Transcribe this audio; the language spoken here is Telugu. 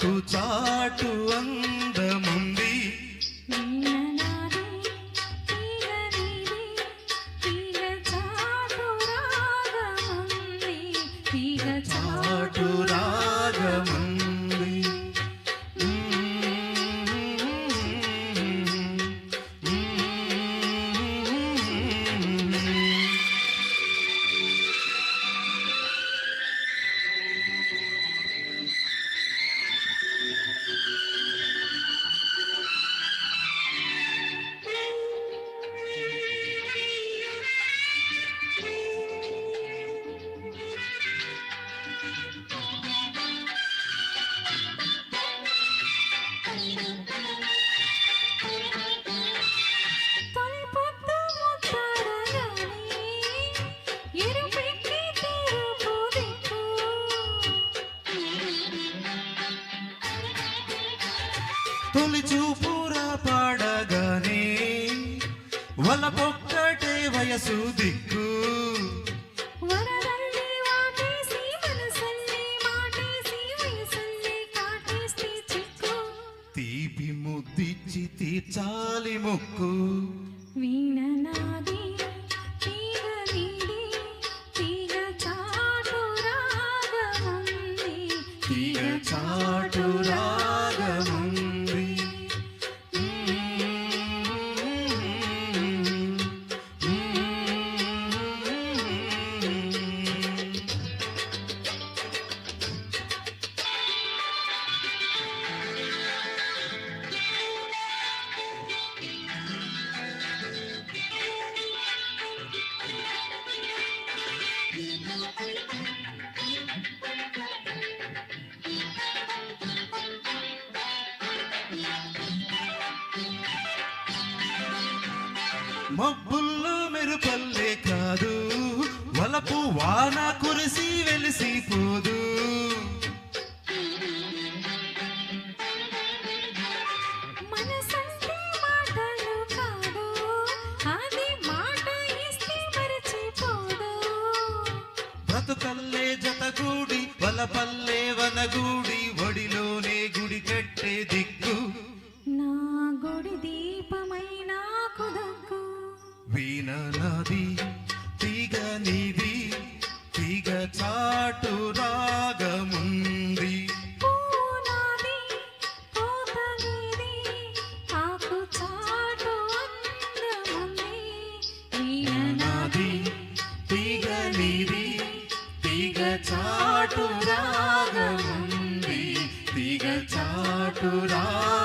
చాటు చాటు అందముంది తొలి చూపురా పాడగానే వలపొక్కటే వయసు దిక్కు. తీపి ముద్దిచ్చి తీర్చాలి ముక్కు. వీణనాది తీగ చాటు మబ్బుల్లో మెరుపల్లే కాదు. వలపు వాన కురిసి వెలిసిపోదు బ్రతుకల్లే జతగూడి వలపల్లే వనగూడి వీణ నాది తీగ నీది తీగ చాటు రాగముంది. చాటు తీగ తీగ చాటు రాగముంది. తీగ చాటు రాగ